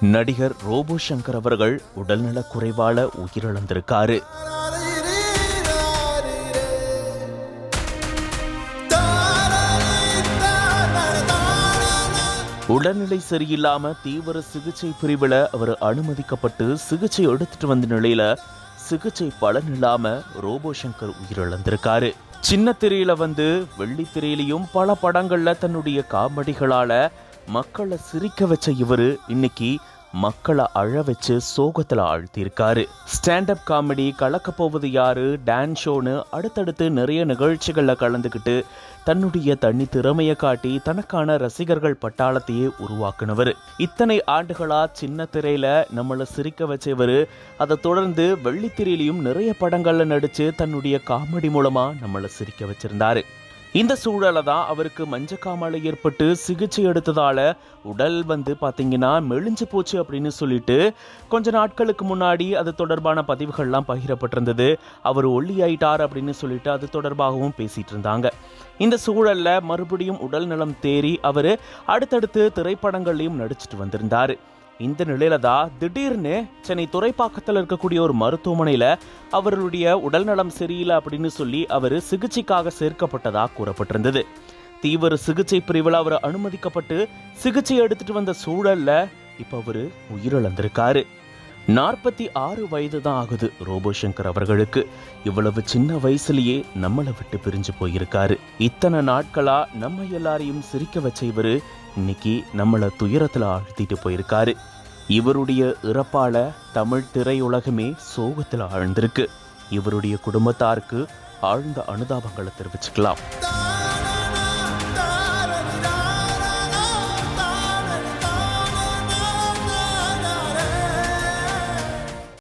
நடிகர் ரோபோ சங்கர் அவர்கள் உடல்நலக் குறைவால உயிரிழந்திருக்காரு. உடல்நிலை சரியில்லாம தீவிர சிகிச்சை பிரிவில் அவர் அனுமதிக்கப்பட்டு சிகிச்சை எடுத்துட்டு வந்த நிலையில சிகிச்சை பலன் இல்லாம ரோபோ சங்கர் உயிரிழந்திருக்காரு. சின்ன திரையில வந்து வெள்ளி திரையிலையும் பல படங்கள்ல தன்னுடைய காமெடிகளால மக்களை சிரிக்க வச்ச இவரு இன்னைக்கு மக்களை அழ வச்சு சோகத்தில் ஆழ்த்தியிருக்காரு. ஸ்டாண்டப் காமெடி கலக்க போவது யாரு டான்ஸ் ஷோன்னு அடுத்தடுத்து நிறைய நிகழ்ச்சிகளில் கலந்துக்கிட்டு தன்னுடைய தனி திறமையை காட்டி தனக்கான ரசிகர்கள் பட்டாளத்தையே உருவாக்குனவர். இத்தனை ஆண்டுகளா சின்ன திரையில நம்மளை சிரிக்க வச்சவர் அதை தொடர்ந்து வெள்ளித்திரையிலையும் நிறைய படங்கள்ல நடிச்சு தன்னுடைய காமெடி மூலமா நம்மளை சிரிக்க வச்சிருந்தாரு. இந்த சூழலை தான் அவருக்கு மஞ்சக்காமலை ஏற்பட்டு சிகிச்சை எடுத்ததால் உடல் வந்து பார்த்தீங்கன்னா மெலிஞ்சு போச்சு அப்படின்னு சொல்லிட்டு கொஞ்ச நாட்களுக்கு முன்னாடி அது தொடர்பான பதிவுகள்லாம் பகிரப்பட்டிருந்தது. அவர் ஒல்லியாயிட்டார் அப்படின்னு சொல்லிட்டு அது தொடர்பாகவும் பேசிகிட்டு இருந்தாங்க. இந்த சூழலில் மறுபடியும் உடல் நலம் தேறி அவர் அடுத்தடுத்து திரைப்படங்கள்லையும் நடிச்சிட்டு வந்திருந்தார். இந்த நிலையில தான் திடீர்னு சென்னை துறைப்பாக்கத்தில் இருக்கக்கூடிய ஒரு மருத்துவமனையில அவர்களுடைய உடல்நலம் சரியில்லை அப்படின்னு சொல்லி அவர் சிகிச்சைக்காக சேர்க்கப்பட்டதா கூறப்பட்டிருந்தது. தீவிர சிகிச்சை பிரிவில் அவர் அனுமதிக்கப்பட்டு சிகிச்சை எடுத்துட்டு வந்த சூழல்ல இப்ப அவரு உயிரிழந்திருக்காரு. நாற்பத்தி ஆறு வயது தான் ஆகுது ரோபோ சங்கர் அவர்களுக்கு. இவ்வளவு சின்ன வயசுலயே நம்மளை விட்டு பிரிஞ்சு போயிருக்காரு. இத்தனை நாட்களா நம்ம எல்லாரையும் சிரிக்க வச்ச இவரு இன்னைக்கு நம்மளை துயரத்துல ஆழ்த்திட்டு போயிருக்காரு. இவருடைய இறப்பால தமிழ் திரையுலகமே சோகத்துல ஆழ்ந்திருக்கு. இவருடைய குடும்பத்தாருக்கு ஆழ்ந்த அனுதாபங்களை தெரிவிச்சுக்கலாம்.